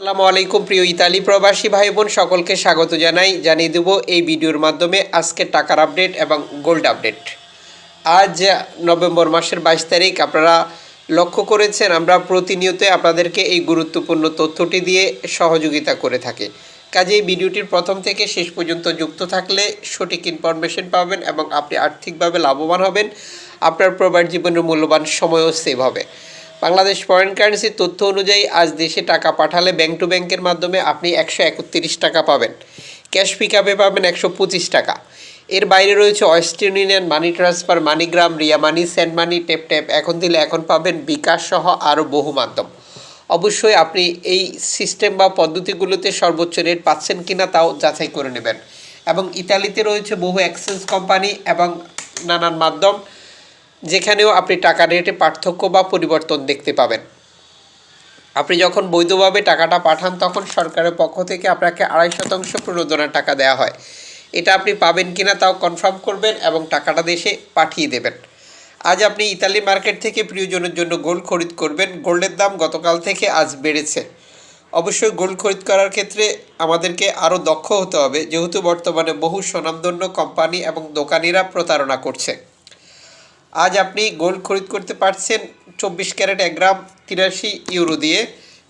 আসসালামু আলাইকুম, প্রিয় ইতালি প্রবাসী ভাই বোন সকলকে স্বাগত জানাই। জানিয়ে দেব এই ভিডিওর মাধ্যমে আজকে টাকার আপডেট এবং গোল্ড আপডেট। আজ নভেম্বর মাসের বাইশ তারিখ, আপনারা লক্ষ্য করেছেন, আমরা প্রতিনিয়ত আপনাদেরকে এই গুরুত্বপূর্ণ তথ্যটি দিয়ে সহযোগিতা করে থাকি। এই ভিডিওটির প্রথম থেকে শেষ পর্যন্ত যুক্ত থাকলে সঠিক ইনফরমেশন পাবেন এবং আপনি আর্থিকভাবে লাভবান হবেন। আপনার প্রবাস জীবনের মূল্যবান সময়ও সেভ হবে। বাংলাদেশ ফরেন কারেন্সির তথ্য অনুযায়ী আজ দেশে টাকা পাঠালে ব্যাংক টু ব্যাংকের মাধ্যমে আপনি একশো একত্রিশ টাকা পাবেন। ক্যাশ পিক আপে পাবেন একশো পঁচিশ টাকা। এর বাইরে রয়েছে Western Union money transfer MoneyGram Ria money send money tap tap এখন দিলে এখন পাবেন বিকাশ সহ আরও বহু মাধ্যম। অবশ্যই আপনি এই সিস্টেম বা পদ্ধতিগুলোতে সর্বোচ্চ রেট পাচ্ছেন কিনা তাও যাচাই করে নেবেন। এবং ইতালিতে রয়েছে বহু এক্সচেঞ্জ কোম্পানি এবং নানান মাধ্যম। যেখানেও আপনি টাকা রেটে পার্থক্য বা পরিবর্তন দেখতে পাবেন। আপনি যখন বৈধভাবে টাকাটা পাঠান, তখন সরকারের পক্ষ থেকে আপনাকে আড়াই শতাংশ প্রণোদনার টাকা দেওয়া হয়। এটা আপনি পাবেন কিনা তাও কনফার্ম করবেন এবং টাকাটা দেশে পাঠিয়ে দেবেন। আজ আপনি ইতালি মার্কেট থেকে প্রিয়জনের জন্য গোল্ড খরিদ করবেন। গোল্ডের দাম গতকাল থেকে আজ বেড়েছে। অবশ্যই গোল্ড খরিদ করার ক্ষেত্রে আমাদেরকে আরও দক্ষ হতে হবে। যেহেতু বর্তমানে বহু স্বনামধন্য কোম্পানি এবং দোকানিরা প্রতারণা করছে। আজ আপনি গোল্ড খরিদ করতে পারছেন চব্বিশ ক্যারেট এক গ্রাম তিরাশি ইউরো দিয়ে,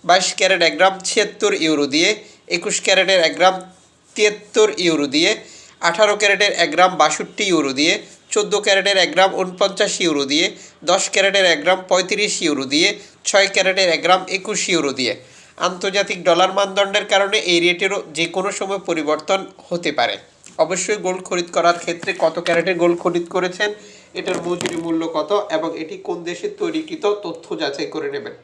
বাইশ ক্যারেট এক গ্রাম ছিয়াত্তর ইউরো দিয়ে, একুশ ক্যারেটের এক গ্রাম তিয়াত্তর ইউরো দিয়ে, আঠারো ক্যারেটের এক গ্রাম বাষট্টি ইউরো দিয়ে, চোদ্দ ক্যারেটের এক গ্রাম উনপঞ্চাশ ইউরো দিয়ে, দশ ক্যারেটের এক গ্রাম পঁয়ত্রিশ ইউরো দিয়ে, ছয় ক্যারেটের এক গ্রাম একুশ ইউরো দিয়ে। আন্তর্জাতিক ডলার মানদণ্ডের কারণে এই রেটেরও যে কোনো সময় পরিবর্তন হতে পারে। অবশ্যই গোল্ড খরিদ করার ক্ষেত্রে কত ক্যারেটের গোল্ড খরিদ করেছেন? এটার মজুরি মূল্য কত এবং এটি কোন দেশে তৈরিকৃত তথ্য যাচাই করে নেবেন?